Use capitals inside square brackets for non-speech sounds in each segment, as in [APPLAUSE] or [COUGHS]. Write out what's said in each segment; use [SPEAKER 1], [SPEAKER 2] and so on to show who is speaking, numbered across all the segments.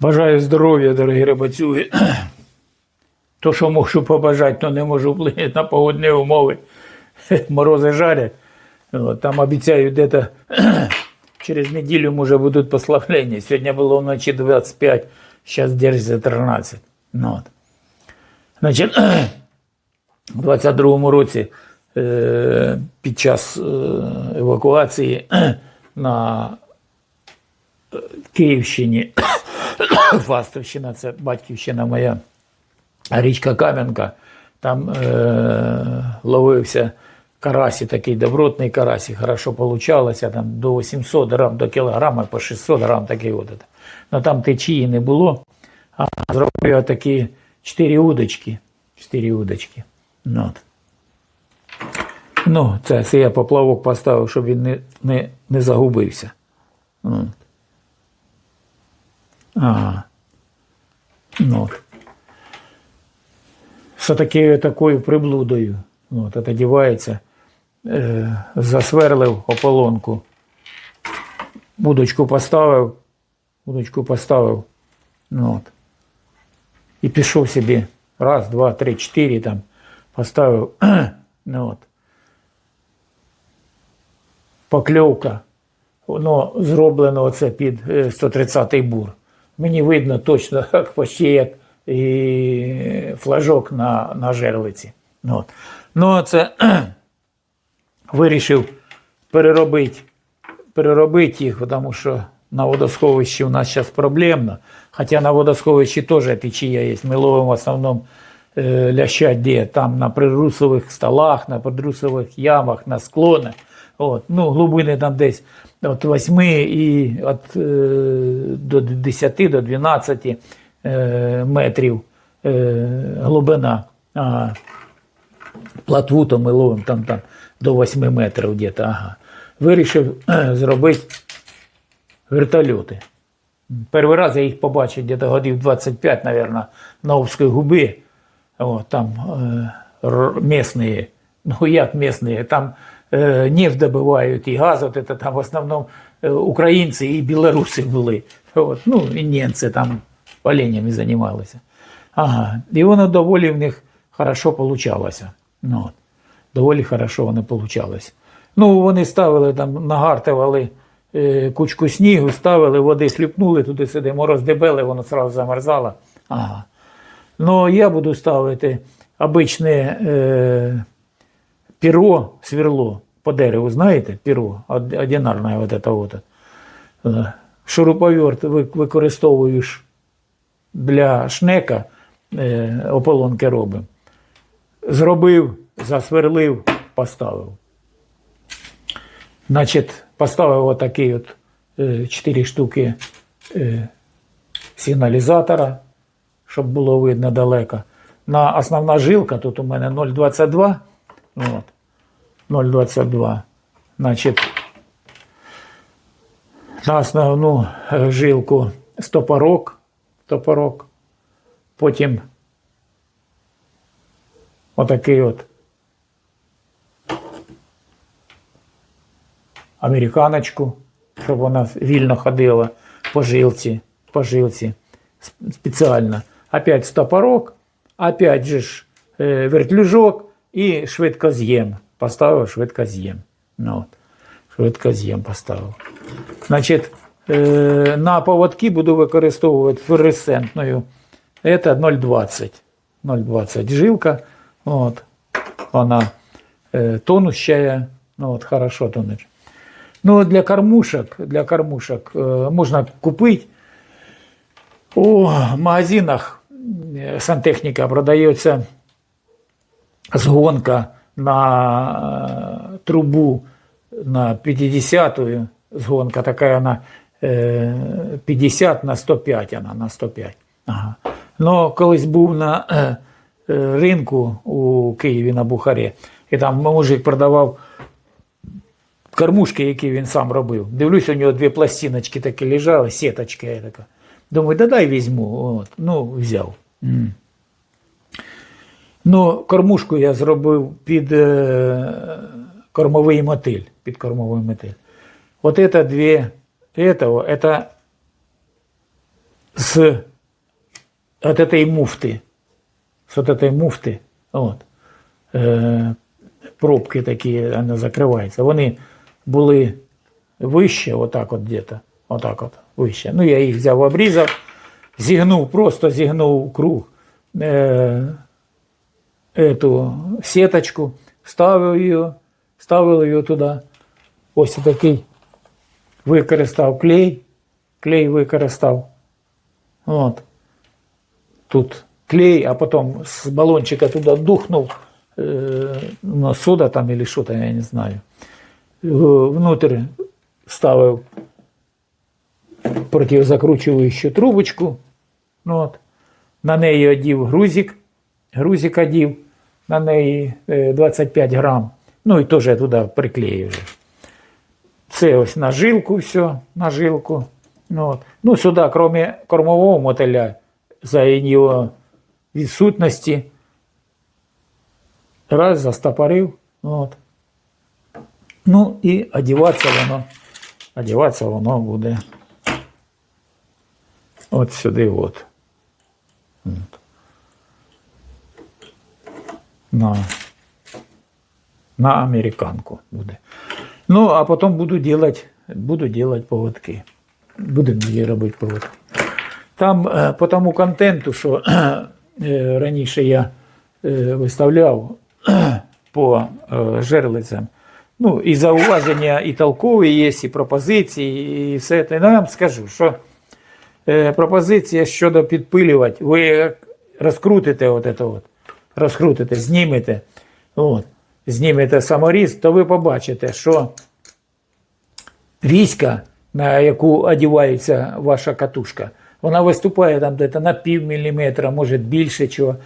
[SPEAKER 1] Бажаю здоров'я, дорогі рибацюги. [CLEARS THROAT] То, що можу побажати, то не можу вплинути [LAUGHS] на погодні умови. [LAUGHS] Морози жарять. Там обіцяють десь [CLEARS THROAT] через неділю може будуть послаблення. Сьогодні було вночі 25, зараз держиться 13. Ну, от. Значить, [CLEARS THROAT] у 22-му році е, під час е, евакуації на Київщині, [COUGHS] Фастовщина, це батьківщина моя, річка Кам'янка, там е, ловився карасі, такий добротний карасі, хорошо получалося, там до 800 грам, до кілограма, по 600 грам такий от. Ну там течії не було, а зробив я такі 4 удочки. 4 удочки. Ну, от. ну це, це я поплавок поставив, щоб він не, не, не загубився. От. Ага. Ну, от. з такою приблудою. От, от одівається, е, засверлив ополонку, удочку поставив, удочку поставив, ну, от, і пішов собі раз, два, три, чотири там поставив. [CLEARS THROAT] ну, от. Покльовка. Воно зроблено оце під е, 130-й бур. Мені видно точно, почти [LAUGHS] як і флажок на, на жерлиці. Ну, от. ну це [CLEARS THROAT] вирішив переробити, переробити їх, тому що на водосховищі у нас зараз проблемно. Хоча на водосховищі теж течія є. Ми ловимо в основному е, ляща де? Там на прирусових столах, на прирусових ямах, на склонах. От, ну, глибини там десь від 8 і від, е, до 10 до 12 е, метрів е, глибина. А, платву то ми ловимо там, там до 8 метрів где-то. Ага. Вирішив зробити вертольоти. Перший раз я їх побачив десь годів 25, мабуть, на Овській губі. О, там е, місні, ну як місні, там нефть добивають і газ, от это там в основному е, українці і білоруси були. Ну, і німці там оленями займалися. Ага. І воно доволі в них хорошо получалося. Ну, от. Доволі хорошо воно получалось. Ну, вони ставили там, нагартували е, кучку снігу, ставили, води сліпнули туди сюди, мороз дебели, воно одразу замерзало. Ага. Ну, я буду ставити обичне е, перо, сверло по дереву, знаєте, перо, од- одинарне вот это вот. Е, Шуруповерт ви- використовуєш для шнека, е, ополонки робимо. Зробив, засверлив, поставив. Значить, поставив отакий от е, 4 штуки е, сигналізатора, щоб було видно далеко. На основна жилка тут у мене 0,22. От, 0,22. Значить, на основну е, жилку стопорок, топорок. Потім отакий от американочку, щоб вона вільно ходила по жилці, по жилці сп- спеціально. Опять стопорок, опять же ж е, вертлюжок і швидкоз'єм. Поставив швидкоз'єм. Ну, от. Швидкоз'єм поставив. Значить, е, на поводки буду використовувати флуоресцентною. Це 0,20. 0,20 жилка. От. Вона е, тонущая. Ну, от, хорошо тонуть. Ну, для кормушек, для кормушек е, можна купити. У магазинах е, сантехніка продається згонка на е, трубу на 50-ю згонка, така вона е, 50 на 105, вона на 105. Ага. Ну, колись був на е, е, ринку у Києві на Бухарі, і там мужик продавав кормушки, які він сам робив. Дивлюсь, у нього дві пластиночки такі лежали, сіточка я. Думаю, да дай візьму. От. Ну, взяв. М. Ну, кормушку я зробив під е, кормовий мотиль. Під кормовий мотиль. От это дві, этого, это з от этой муфти. З от этой муфти. От. Е, пробки такі, вони закриваються. Вони були вище, отак от где-то. Отак от, вище. Ну, я їх взяв, обрізав, зігнув, просто зігнув круг е, эту сеточку, ставив її, ставив її туди. Ось такий використав клей, клей використав. От. Тут клей, а потім з балончика туди духнув, е, ну, сода там или що там, я не знаю. Е, Внутрь ставив противозакручуючу трубочку. Ну, от. На неї одів грузик, грузик одів, на неї е, 25 грам. Ну і теж я туди приклеїв. вже. Це ось на жилку все, на жилку. Ну, от. ну сюди, крім кормового мотиля, за його відсутності, раз застопорив. От. Ну і одіватися воно, одіватися воно буде от сюди от. От. На, на американку буде. Ну, а потім буду делать, буду делать поводки. Будемо її робити поводки. Там е, по тому контенту, що е, раніше я е, виставляв [COUGHS] по жерлицям, ну, і зауваження, і толкові є, і пропозиції, і все це. Ну, я вам скажу, що пропозиція щодо підпилювати, ви розкрутите от це от, розкрутите, знімете, от, знімете саморіз, то ви побачите, що війська, на яку одівається ваша катушка, вона виступає там десь на пів міліметра, може більше чого.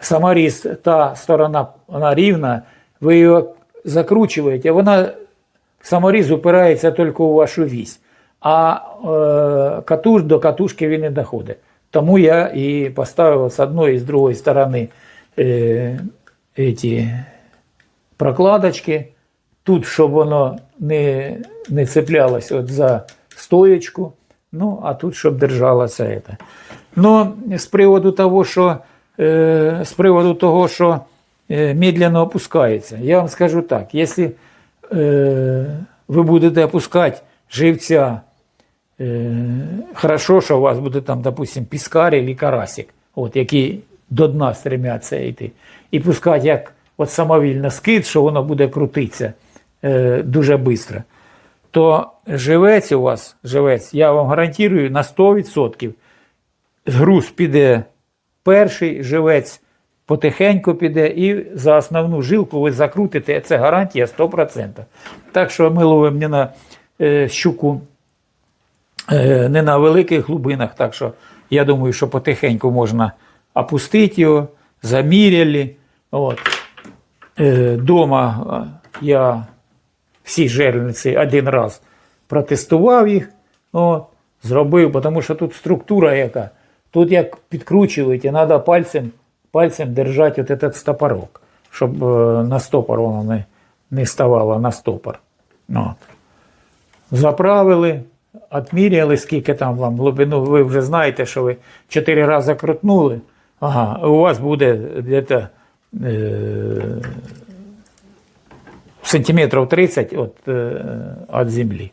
[SPEAKER 1] Саморіз, та сторона вона рівна, ви її закручуєте, вона саморіз упирається тільки у вашу вісь, а е, катуш до катушки він не доходить. Тому я і поставив з одної і з другої сторони е, эти прокладочки. Тут, щоб воно не, не цеплялось от за стоєчку, ну, а тут, щоб держалося це. Ну, з приводу того, що, е, з приводу того, що е, медленно опускається, я вам скажу так, якщо е, ви будете опускати живця, е, хорошо, що у вас буде там, допустим, піскар або карасик, от, які до дна стремляться йти, і пускати як от самовільно скид, що воно буде крутитися е, дуже швидко, то живець у вас, живець, я вам гарантую на 100%. Груз піде перший, живець потихеньку піде, і за основну жилку ви закрутите, це гарантія 100%. Так що ми ловимо не на е, щуку, е, не на великих глибинах, так що я думаю, що потихеньку можна опустити його, заміряли. От. Е, Дома е, я всі жерлиці один раз протестував їх, от, зробив, тому що тут структура яка. Тут як підкручуєте, треба пальцем, пальцем держати от этот стопорок, щоб е, на стопор воно не, не ставало на стопор. От. Заправили, відміряли, скільки там вам глибину. Ви вже знаєте, що ви 4 рази крутнули. Ага, у вас буде десь е, сантиметрів 30 від, е, від землі.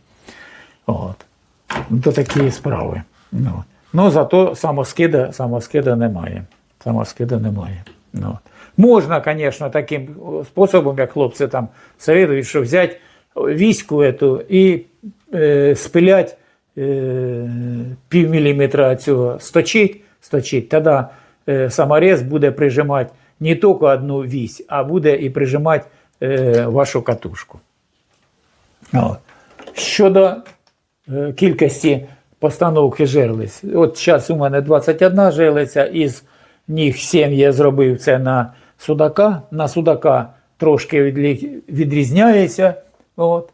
[SPEAKER 1] От. Ну, то такі справи. Ну, ну зато самоскида, самоскида немає. Самоскида немає. Ну. Можна, звісно, таким способом, як хлопці там советують, що взяти віську ету і е, спилять е, пів міліметра цього сточить, сточить, тоді саморез буде прижимати не тільки одну вісь, а буде і прижимати е, вашу катушку. От. Щодо е, кількості постановки жерлиць. От зараз у мене 21 жерлиця, із них 7 я зробив це на судака. На судака трошки відрізняється. От.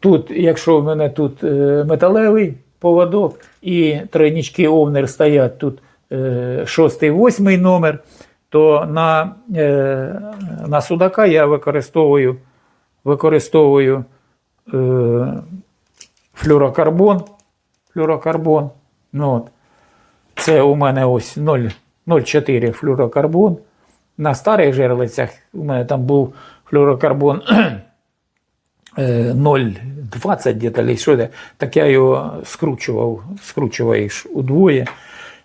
[SPEAKER 1] Тут, якщо в мене тут е, металевий поводок і тройнички овнер стоять тут е, шостий, восьмий номер, то на, е, на судака я використовую, використовую е, флюрокарбон. флюрокарбон. Ну, от. Це у мене ось 0,4 флюрокарбон. На старих жерлицях у мене там був флюрокарбон [CLEARS THROAT] е, 0,20 где-то, чи що це. так я його скручував, скручуваєш удвоє.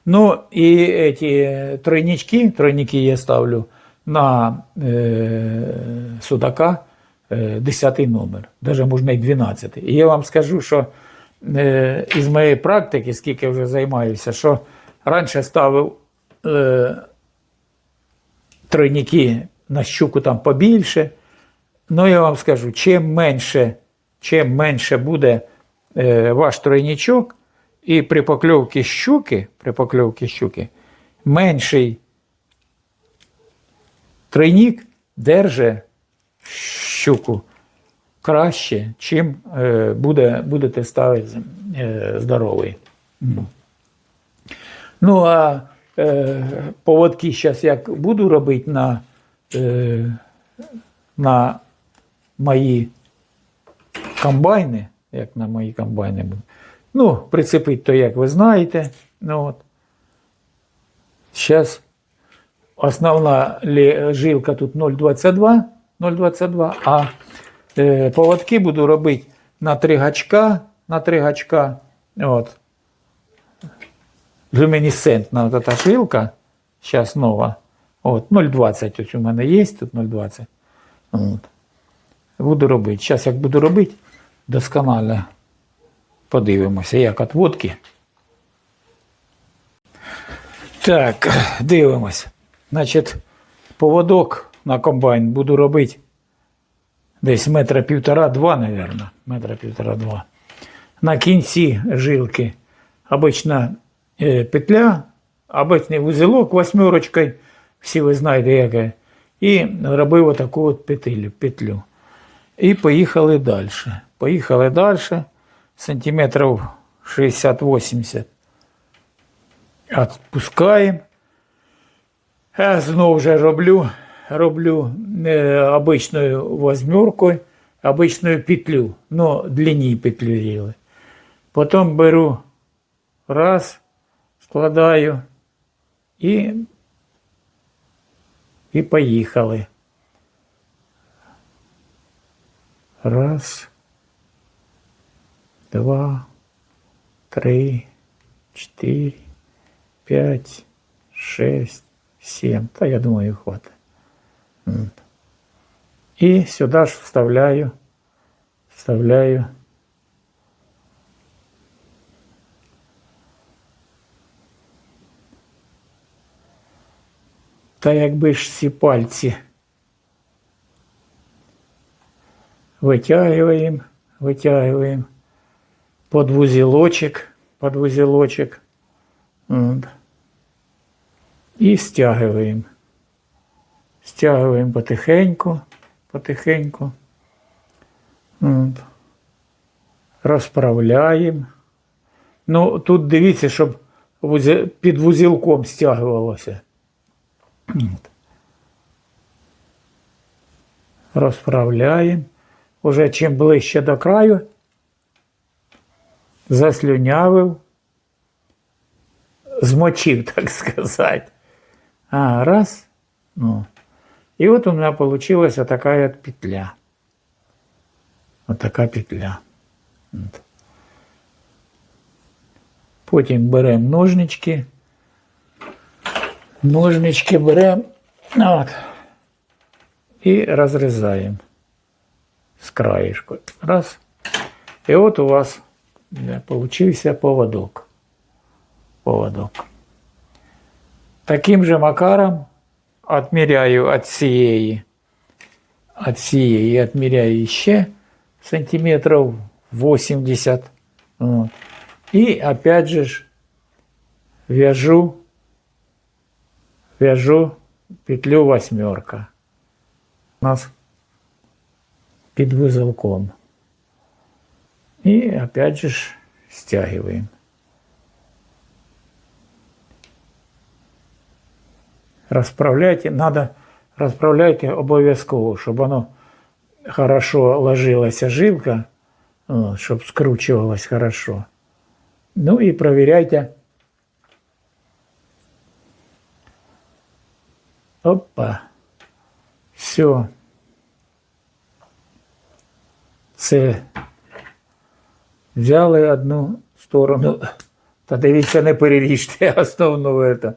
[SPEAKER 1] Ну і ці тройнички, тройники я ставлю на е, судака е, 10 номер, навіть можна і 12. І я вам скажу, що е, із моєї практики, скільки я вже займаюся, що раніше ставив е, тройники на щуку там побільше. Ну, я вам скажу, чим менше, чим менше буде е, ваш тройничок, і при покльовці щуки, при покльовці щуки, менший тройник держить щуку краще, чим е, буде, будете ставити е, здоровий. Ну, а е, поводки зараз як буду робити на, на мої комбайни, як на мої комбайни буду. Ну, прицепить то, як ви знаєте. Ну, от. Зараз основна жилка тут 0,22, 0,22, а е, поводки буду робити на 3 гачка, на 3 гачка. От. Люмінесцентна эта жилка, зараз нова. От, 0,20 ось у мене є, тут 0,20. От. Буду робити. Зараз як буду робити, досконально подивимося, як отводки. Так, дивимось. Значить, поводок на комбайн буду робити десь метра півтора-два, мабуть. Метра півтора-два. На кінці жилки обична е, петля, обичний вузелок восьмерочкою, всі ви знаєте, яке. І робив отаку от петлю. І поїхали далі. Поїхали далі, сантиметрів 60-80. Отпускаємо. Я знову вже роблю, роблю е, обичною восьмеркою, обичною петлю, ну, длинні петлю їли. Потім беру раз, складаю і, і поїхали. Раз, два, три, чотири, п'ять, шесть, сім. Та я думаю, хватить. М. І сюди ж вставляю, вставляю. Та якби ж ці пальці витягуємо, витягуємо Под вузелочок, под вузелочок. От. І стягуємо. Стягуємо потихеньку, потихеньку. От. Розправляємо. Ну, тут дивіться, щоб під вузілком стягувалося. От. Розправляємо. Уже чим ближче до краю, заслюнявив, змочив, так [LAUGHS] сказати. А, раз. Ну. І от у мене вийшла така от петля. От така петля. От. Потім беремо ножнички. Ножнички беремо. От. І розрізаємо з краєшку. Раз. І от у вас е, получився поводок. Поводок. Таким же макаром отміряю від цієї, від цієї відміряю ще сантиметрів 80. От. І опять же ж вяжу, вяжу петлю восьмерка. У нас під вузелком. И опять же стягиваем. Расправляйте, надо, расправляйте обов'язково, чтобы оно хорошо ложилася жилка, ну, чтобы скручивалось хорошо. Ну и проверяйте. Опа. Все. Це взяли одну сторону. Та дивіться, не переріжте [LAUGHS] основну. Это.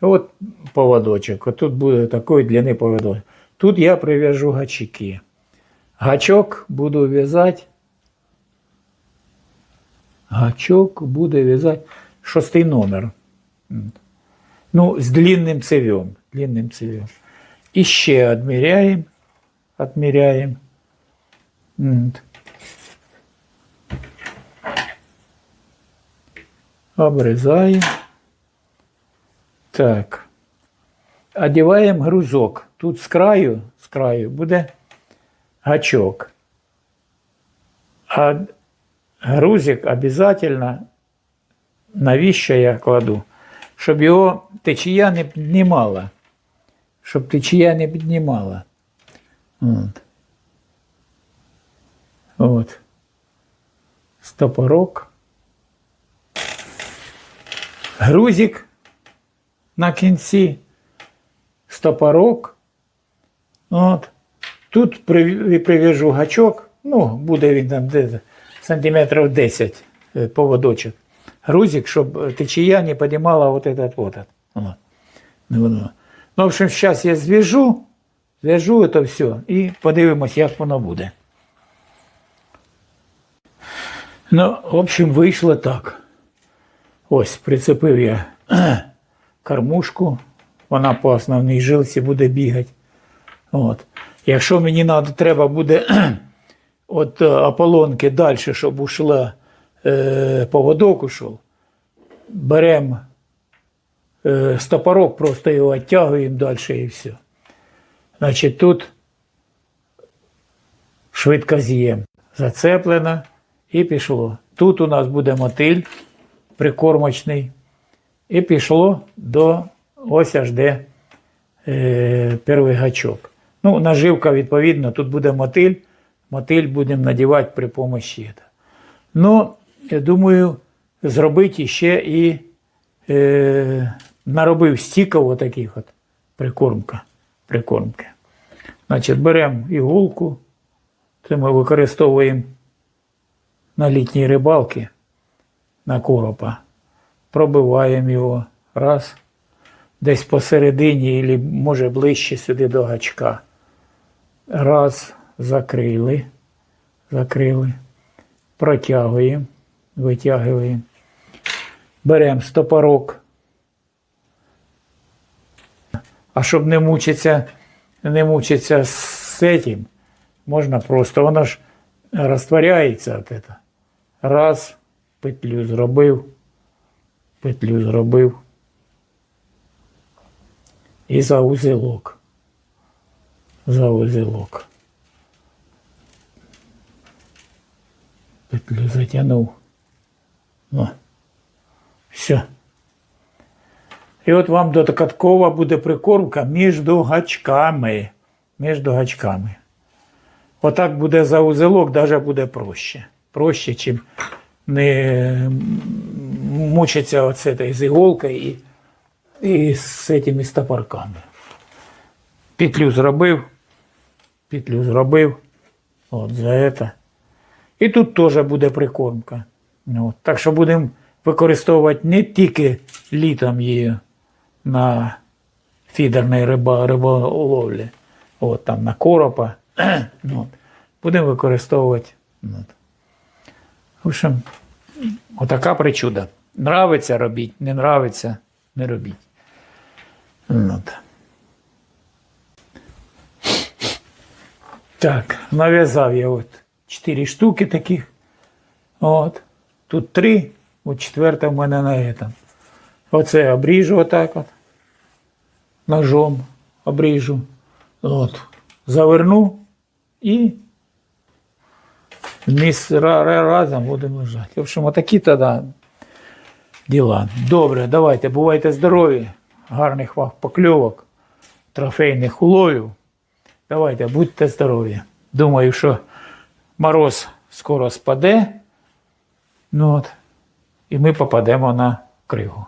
[SPEAKER 1] От поводочок. От тут буде такий длинний поводочок. Тут я прив'яжу гачки. Гачок буду в'язати. Гачок буде в'язати шостий номер. Ну, з длинним цевьом. Длинним цевьом. І ще відміряємо. Відміряємо. Обрізаємо. Так. Одіваємо грузок. Тут з краю, з краю буде гачок. А грузик обязательно, навіщо я кладу? Щоб його течія не піднімала. Щоб течія не піднімала. От. От. Стопорок. Грузик на кінці. Стопорок. От. Тут прив'яжу гачок, ну, буде він там де сантиметрів 10 е, поводочок. Грузик, щоб течія не піднімала вот этот вот. Ну, ну. ну, в общем, зараз я зв'яжу, зв'яжу це все і подивимось, як воно буде. Ну, в общем, вийшло так. Ось, прицепив я [CLEARS THROAT] кормушку, вона по основній жилці буде бігати. От. Якщо мені треба буде [CLEARS THROAT] от е, ополонки далі, щоб ушла е, поводок ушов, беремо е, стопорок, просто його відтягуємо далі і все. Значить, тут швидко з'єм. Зацеплено і пішло. Тут у нас буде мотиль прикормочний. І пішло до ось аж де е, перший гачок. Ну, наживка, відповідно, тут буде мотиль. Мотиль будемо надівати при помощі. Ну, я думаю, зробити ще і е, наробив стіків отаких от прикормка. прикормки. Значить, беремо іголку, це ми використовуємо на літній рибалки на коропа. Пробиваємо його раз, десь посередині, або може ближче сюди до гачка. Раз, закрили, закрили, протягуємо, витягуємо. Беремо стопорок. А щоб не мучитися, не мучитися з цим, можна просто, воно ж розтворяється от это. Раз, петлю зробив, петлю зробив. І за узелок. За узелок. Петлю затягнув. О. Все. І от вам додаткова буде прикормка між гачками. Між гачками. Отак буде за узелок, навіть буде проще. Проще, чим не мучиться оце з іголкою і, і з цими стопорками. Петлю зробив, петлю зробив. От за це. І тут теж буде прикормка. От. Так що будемо використовувати не тільки літом її на фідерній риба, риболовлі, от там на коропа. [CLEARS THROAT] От. Будемо використовувати. От. В общем, отака причуда. Нравиться робіть, не нравиться, не робіть. От. Так, нав'язав я от 4 штуки таких. От. Тут три, от четверта в мене на этом. Оце обріжу отак от. Ножом обріжу. От. Заверну і ра- разом будемо лежати. В общем, отакі тоді діла. Добре, давайте, бувайте здорові, гарних вам покльовок, трофейних уловів. Давайте, будьте здорові. Думаю, що мороз скоро спаде. Ну от, і ми попадемо на кригу.